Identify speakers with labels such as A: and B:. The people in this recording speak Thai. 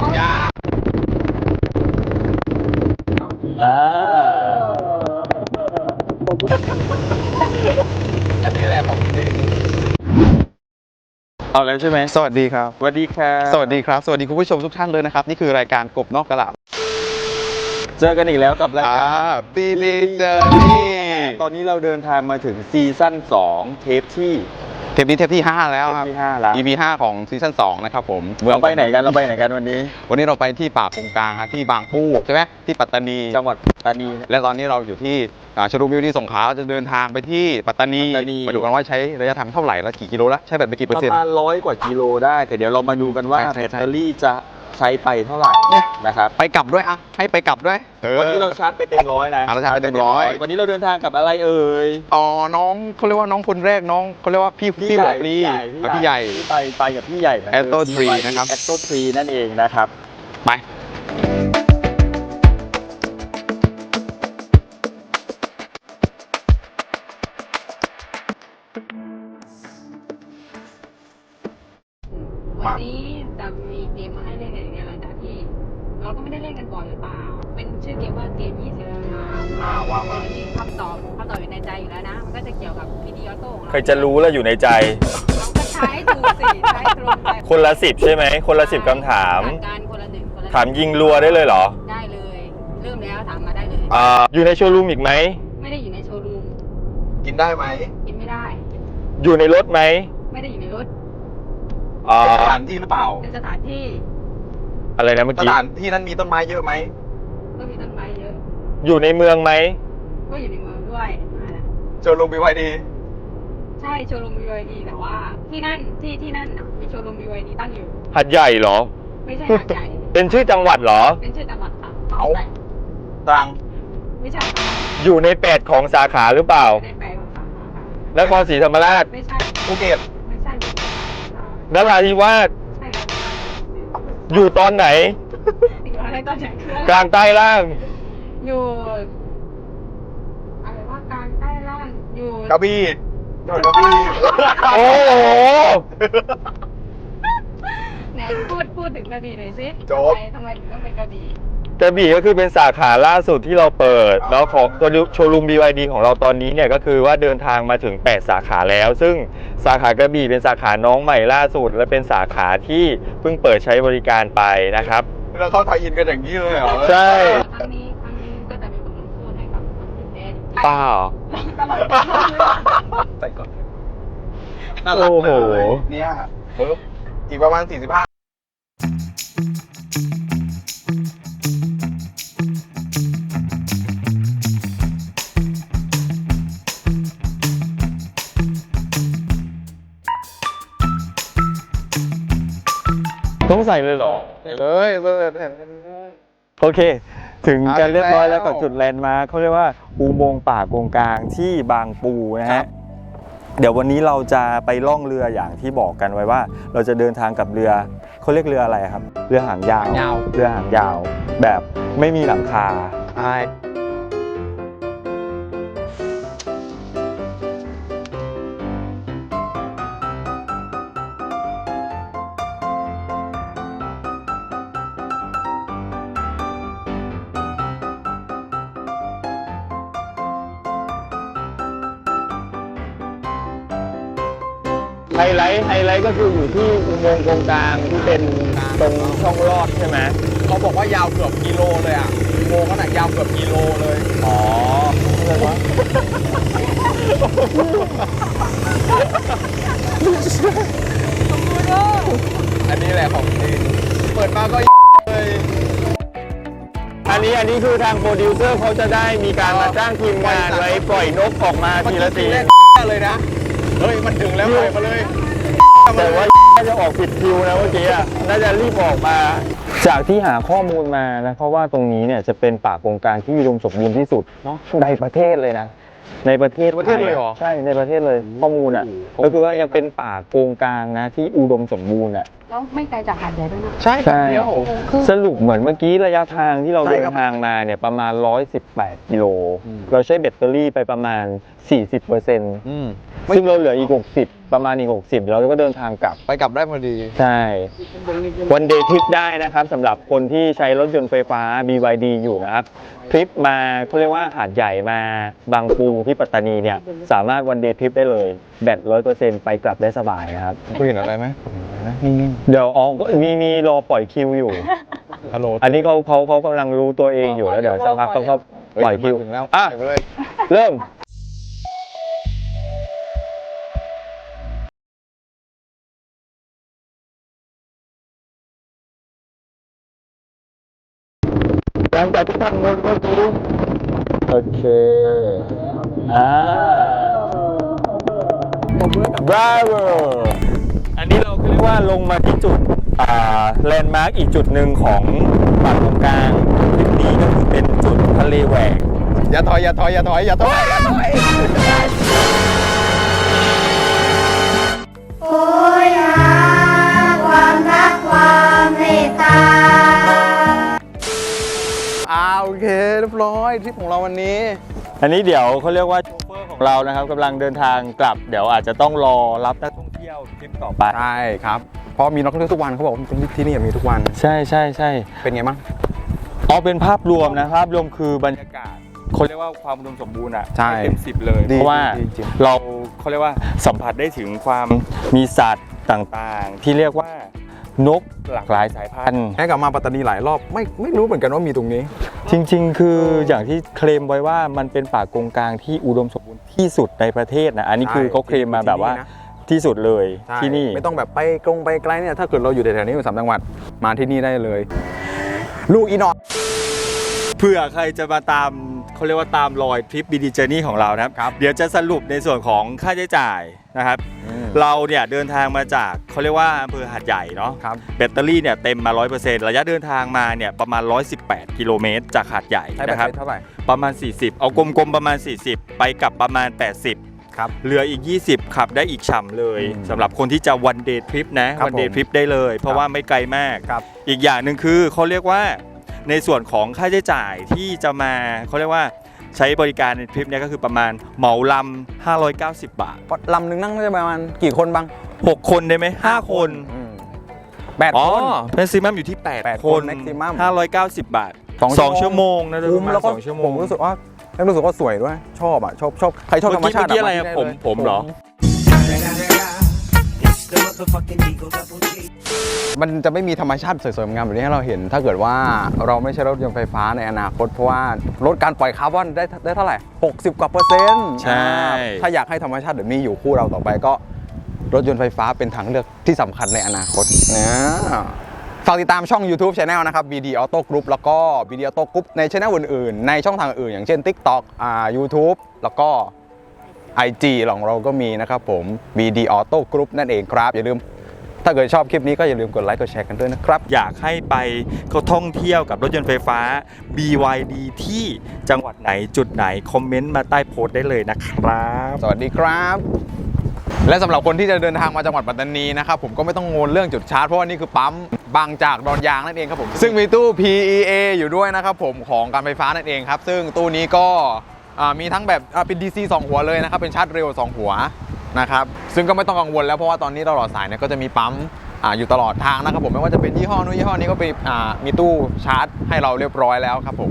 A: อ่า
B: อันนี้แหละของจริง
A: เอาแล้วใช่ไหม
B: สวัสดีครับ
A: สวัสดีครับ
B: สวัสดีครับ สวัสดีคุณผู้ชมทุกท่านเลยนะครับ นี่คือรายการกบนอกกระหลา
A: เจอกันอีกแล้วกับราย
B: อ่า
A: การ
B: บีลีเจอร์นี่
A: ตอนนี้เราเดินทางมาถึงซีซั่น2เทปที่
B: เทปนี้เทปที่ 5 แล้วครับ
A: เทปที่ห้าแล้ว
B: EP 5ของซีซั่น2นะครับผม
A: เราไปไหนกันเราไปไหนกันวันนี้
B: วันนี้เราไปที่ป่าคงกลางครับที่บางปูใช่ไหมที่ปัตตานี
A: จังหวัดปัตตานี
B: และตอนนี้เราอยู่ที่อ่าชลุมวิวที่สงขลาเราจะเดินทางไปที่ปัตตานี
A: ปัตตานี
B: มาดูกันว่าใช้ระยะทางเท่าไหร่และกี่กิโลละใช้แบบไปกี่
A: ป
B: เปอร์
A: ระ
B: เซ็นต์
A: มาณร้อยกว่ากิโลได้ แต่เดี๋ยวเรามาดูกันว่า
B: ใช่
A: แบ
B: ใช่
A: ต
B: ใช่
A: เตอรี่จะ ใช้ไปเท่าไหร่
B: เนี่ย
A: นะครับ
B: ไปกลับด้วยอะให้ไปกลับด้วย
A: วันนี้เราชาร์จไปเต็มร้อยนะ
B: อ่าเราชาร์จไปเต็มร้อย
A: วันนี้เราเดินทางกับอะไรเอ่ย
B: อ๋อน้องเขาเรียกว่าน้องคนแรกน้องเขาเรียกว่าพี่พี่หัวปลีอะพี่ใหญ่
A: ไปไปกับพี่ใหญ่
B: Atto Tree นะครับ
A: แอตโตทรีนั่นเองนะครับ
B: ไป
C: ไม่ได้เล่นกันบ่อยหรือเปล่า เป็นชื่อเกมว่าเกม20คำถามว่าว่ามีคำตอบคำตอบอยู่ในใจอยู่แล้วนะ มันก็จะเกี่ยวกับพีดีออโต้ของเรา
D: ใครจะรู้แล้วอยู่ในใจ
C: เราก็ใช้ถูกสิใช้ตรงไป
D: คนละสิบใช่ไหม คนละสิบคำถาม
C: หลักการคนละหนึ่งคนละ
D: ถามยิงรัวได้เลยเหรอ
C: ได้เลย เริ่มแล้วถามมาได้เลย
D: อ่าอยู่ในโชว์รูมอีกไหม
C: ไม่ได้อยู่ในโชว์รูม
B: กินได้ไหม
C: กินไม่ได้
D: อยู่ในรถไหม
C: ไม่ได้อยู่ในรถ
D: อ่า
B: สถานที่หรือเปล่า
C: เป็นสถานที่
D: อะไรนะเมื่อ
B: ส
D: กี้
B: ถานที่นั้นมีต้นไม้เยอะไหม
C: ก็มีต้นไม้เยอะ
D: อยู่ในเมืองไหม
C: ก็อยู่ในเมืองด้วยอ่า
B: เจอลงบีไวดี
C: ใช่โชว์รูม BYD แต่ว่า ที่นั่นที่ที่นั่นน่ะมีโชว์รูม BYD ตั้งอยู่
D: หัดใหญ่เหรอ
C: ไม่ใช่หาดใหญ่
D: เป็นชื่อจังหวัดเหรอ
C: เป็นชื่อจังหวัดค่ะ
B: เอาตรัง
C: ไม่ใช่ค่ะ
D: อยู่ในแปดของสาขาหรือเปล่า
C: ในแปลของสาขาค่ะ
D: นครศรีธรรมราช
C: ไม่ใช่
B: ภูเก็ต
C: ไม่ใช่
D: นราธิวาส
C: ใช่แล้ว
D: อยู่ตอนไหน
C: อยู่อะไรตอนไหนคือก
D: ลางใต้ล่าง
C: อยู่อะไรว่ากลางใต้ล่างอยู่
B: กระบี่จังหวัดกระบี่
D: โอ้โห
C: ไหนพูดพูดถึงกระบี่หน่อยสิ
B: จบ
C: ทำไมทำไมถึงต้องเป็นกระบี่
D: กระบี่ก็คือเป็นสาขาล่าสุดที่เราเปิด แล้วของตัวโชว์รูม BYD ของเราตอนนี้เนี่ยก็คือว่าเดินทางมาถึง 8 สาขาแล้ว ซึ่งสาขากระบี่เป็นสาขาน้องใหม่ล่าสุด และเป็นสาขาที่เพิ่งเปิดใช้บริการไปนะครับ
B: เราเข้าไทยอินกันอย่างนี้เลยเหรอ
D: ใช่
C: ครั้งนี้ครั้งนี้ก็จะมีบทลงโทษให้กับคนที่แพ้
D: ป้าเหรอ
C: ตลอด
B: ใส่ก่อนน่ารัก
D: โอ้โห
B: เลยเนี่ยปึ๊บอีกประมาณ45
D: ต้องใส่เลยเหรอ
B: เลยเลย
D: โอเค ถึงกัน
B: เอา
D: เรียบร้อยแล้ว
B: แล้ว
D: กับจุดแลนด์มาร์คเขาเรียกว่าอุโมงค์ป่ากงกลางที่บางปูนะ
B: ครั
D: ฮะ
B: บ
D: เดี๋ยววันนี้เราจะไปล่องเรืออย่างที่บอกกันไว้ว่า เราจะเดินทางกับเรือเขาเรียกเรืออะไรครับ เรือหางยาว
B: ยาว
D: เรือหางยาว แบบไม่มีหลังคา
B: ใช่
D: ไฮไลท์ไฮไลท์ก็คืออยู่ที่อุโมงค์ตรงกลางที่เป็นตรงช่องลอดใช่ไหม
B: เขาบอกว่ายาวเกือบกิโลเลยอะโมงขนาดยาวเกือบกิโลเลย
D: อ๋ออะไรวะ
B: อันนี้แหละของจริงเปิดมาก็เลย
D: อันนี้อันนี้คือทางโปรดิวเซอร์เขาจะได้มีการมาจ้างทีมงานไว้ปล่อยนกออกมา
B: เมื่อ
D: ที
B: กี้
D: ละ
B: ที
D: ที
B: แรกเลยนะ เฮ้ย มันถึงแล้วปล่อยมาเลย
D: แต่ว่าน่าจะออกผิดคิวนะเมื่อกี้อะน่าจะรีบออกมา จากที่หาข้อมูลมานะเพราะว่าตรงนี้เนี่ยจะเป็นป่าโกงกลางที่อุดมสมบูรณ์ที่สุดเนาะในประเทศเลยนะในประเทศ
B: ประเทศเลยเหรอ
D: ใช่ในประเทศเลยข้อมูลอะก็คือว่ายังเป็นป่าโกงกลางนะที่อุดมสมบูรณ์อะ
C: แล้วไม่ไกลจากหาดใหญ่ด้วยนะ
B: ใช่
D: ใช่
B: เดียว
D: สรุปเหมือนเมื่อกี้ระยะทางที่เรา
B: ใช่
D: เดิน
B: ครับ
D: ทางมาเนี่ยประมาณ 118 กิโล
B: อืม
D: เราใช้แบตเตอรี่ไปประมาณ 40%
B: อืม
D: ซึ่งเราเหลืออีก 60 ประมาณอีก 60แล้วเราก็เดินทางกลับ
B: ไปกลับได้พอดี
D: ใช่ วันเดย์ทริปได้นะครับสำหรับคนที่ใช้รถยนต์ไฟฟ้า BYD อยู่นะครับ ทริปมาเขาเรียกว่าหาดใหญ่มาบางปูที่ปัตตานีเนี่ย สามารถวันเดย์ทริปได้เลย แบตร้อยเปอร์เซ็นต์ไปกลับได้สบายนะครับ
B: คุณเห็นอะไรไหมผมเห็นอะไรนะนิ่ง
D: เดี๋ยวอ๋อก็มีมีรอปล่อยคิวอยู่
B: ๆฮัลโหล
D: อันนี้เขาเขาเขากำลังรู้ตัวเองอยู่แล้วเดี๋ยวสักพักเขาก็ปล่อยคิว
B: ถึงแล้ว
D: อะ
B: ไปเลย
D: เริ่ม ลังจากที่ทำงนก็รู้โอเค อ่า Bravo อันนี้เราเรียกว่าลงมาที่จุดอ่าแลนด์มาร์กอีกจุดหนึ่งของปากตรงกลางคลิปนี้ก็คือเป็นจุดทะเลแหวก
B: อย่าถอยอย่าถอยอย่าถอยอย่าถอยอย่าถอย
E: โอเค
B: เรียบร้อยทริปของเราวันนี้
D: อันนี้เดี๋ยวเขาเรียกว่าโชเฟอร์ของเรานะครับกำลังเดินทางกลับ เดี๋ยวอาจจะต้องรอรับนักท่องเที่ยวทริปต่อไป
B: ใช่ครับ เพราะมีนักท่องเที่ยวทุกวันเขาบอกว่าที่นี่มีทุกวัน
D: ใช่ใช่ใช่
B: เป็นไงบ้าง
D: อ๋อเป็นภาพรวมนะภาพรวมคือบรรยากาศเขาเรียกว่าความอุดมสมบูรณ์อะ
B: ใช่
D: เต็มสิบเลย
B: ดี
D: เพราะว่า
B: ดีจริง
D: เราเขาเรียกว่าสัมผัสได้ถึงความมีสัตว์ต่างๆ ที่เรียกว่า นกหลากหลายสายพันธุ์
B: แค่กลับมาปัตตานีหลายรอบไม่ไม่รู้เหมือนกันว่ามีตรงนี้
D: จริง ๆ คืออย่างที่เคลมไว้ว่ามันเป็นป่ากงกลางที่อุดมสมบูรณ์ที่สุดในประเทศนะอันนี้คือ
B: ใช่
D: เขาเคลมมาแบบว่า
B: ที่นี่นะ
D: ที่สุดเลย
B: ใช่
D: ที่นี่
B: ไม่ต้องแบบไปกรงไปไกลเนี่ยถ้าเกิดเราอยู่แถวๆนี้อยู่สามจังหวัดมาที่นี่ได้เลย ลูกอีนอต
D: เผื่อใครจะมาตาม เขาเรียกว่าตามรอยทริปบีดีเจอร์นี่ของเรานะครับ
B: ครับ
D: เดี๋ยวจะสรุปในส่วนของค่าใช้จ่ายนะครับเราเนี่ยเดินทางมาจากเขาเรียกว่าอำเภอหาดใหญ่เนาะ
B: ครับ
D: แบตเตอรี่เนี่ยเต็มมา 100%ระยะเดินทางมาเนี่ยประมาณ 118 กิโลเมตรจากหาดใหญ่
B: ใช้แบต
D: นะครับ
B: เตอรี่เท่าไหร่
D: ประมาณ 40 เอากลมๆประมาณ 40 ไปกลับประมาณ 80
B: ครับ
D: เหลืออีก 20 ขับได้อีกฉ่ำเลย
B: อืม
D: สำหรับคนที่จะวันเดย์ทริปนะครับวันเดย์
B: ผม
D: ทริปได้เลย เพราะ
B: ครับ
D: ว่าไม่ไกลมาก
B: ครับ
D: อีกอย่างหนึ่งคือเขาเรียกว่า ในส่วนของค่าใช้จ่ายที่จะมาเขาเรียกว่าใช้บริการในทริปเนี้ก็คือประมาณเหมาลำ590 บาท
B: ลำหนึ่งนั่งได้ประมาณกี่คนบ้าง
D: 6 คนได้ไหม5คน
B: อืมแปด
D: อ๋อ
B: คน
D: แม็กซิมัมอยู่ที่
B: แปด
D: 8
B: ค
D: คน น
B: maximum
D: 590 บาท
B: สอง
D: สองชั่วโมงนะโดยป
B: คุ้
D: ระ
B: ม
D: มาณ
B: แล้วก็
D: สองชั่วโม
B: ผ
D: ง
B: มรู้สึกว่าแล้วรู้สึกว่าสวยด้วย ชอบอะ ชอบชอบใครชอบธรรมชาติ
D: เมื่อกี้อะไรอะา
B: ที่ด้
D: ผม
B: เลย
D: ผ มเหรอ
B: มันจะไม่มีธรรมชาติสวยๆงามแบบนี้ให้เราเห็น ถ้าเกิดว่าเราไม่ใช่รถยนต์ไฟฟ้าในอนาคต เพราะว่าลดการปล่อยคาร์บอนได้ได้เท่าไหร่ 60 กว่าเปอร์เซ็นต์
D: ใช่
B: อ่าถ้าอยากให้ธรรมชาติแบบนี้อยู่คู่เราต่อไปก็ รถยนต์ไฟฟ้าเป็นทางเลือกที่สำคัญในอนาคตนะฝากติดตามช่อง YouTube Channel นะครับ BD Auto Group แล้วก็ BD Auto Group ในช่องอื่นๆ ในช่องทางอื่น อย่างเช่น TikTok อ่า YouTube แล้วก็ IG ของเราก็มีนะครับผม BD Auto Group นั่นเองครับ อย่าลืม ถ้าเกิดชอบคลิปนี้ก็อย่าลืมกดไลค์กดแชร์กันด้วยนะครับ
D: อยากให้ไปเขาท่องเที่ยวกับรถยนต์ไฟฟ้า BYD ที่จังหวัดไหนจุดไหน คอมเมนต์มาใต้โพสต์ได้เลยนะครับ
B: สวัสดีครับ และสำหรับคนที่จะเดินทางมาจังหวัดปัตตานีนะครับผมก็ไม่ต้องงงเรื่องจุดชาร์จเพราะว่านี่คือปั๊มบางจากดอนยางนั่นเองครับผมซึ่งมีตู้ PEA อยู่ด้วยนะครับผมของการไฟฟ้านั่นเองครับ ซึ่งตู้นี้ก็อ่า มีทั้งแบบเป็น DC 2 หัวเลยนะครับเป็นชาร์จเร็ว 2 หัวนะครับซึ่งก็ไม่ต้องกังวลแล้วเพราะว่าตอนนี้ตลอดสายเนี่ยก็จะมีปั๊มออยู่ตลอดทางนะครับผมไม่ว่าจะเป็นยี่ห้อนู้นยี่ห้อนี้ก็เป็นมีตู้ชาร์จให้เราเรียบร้อยแล้วครับผม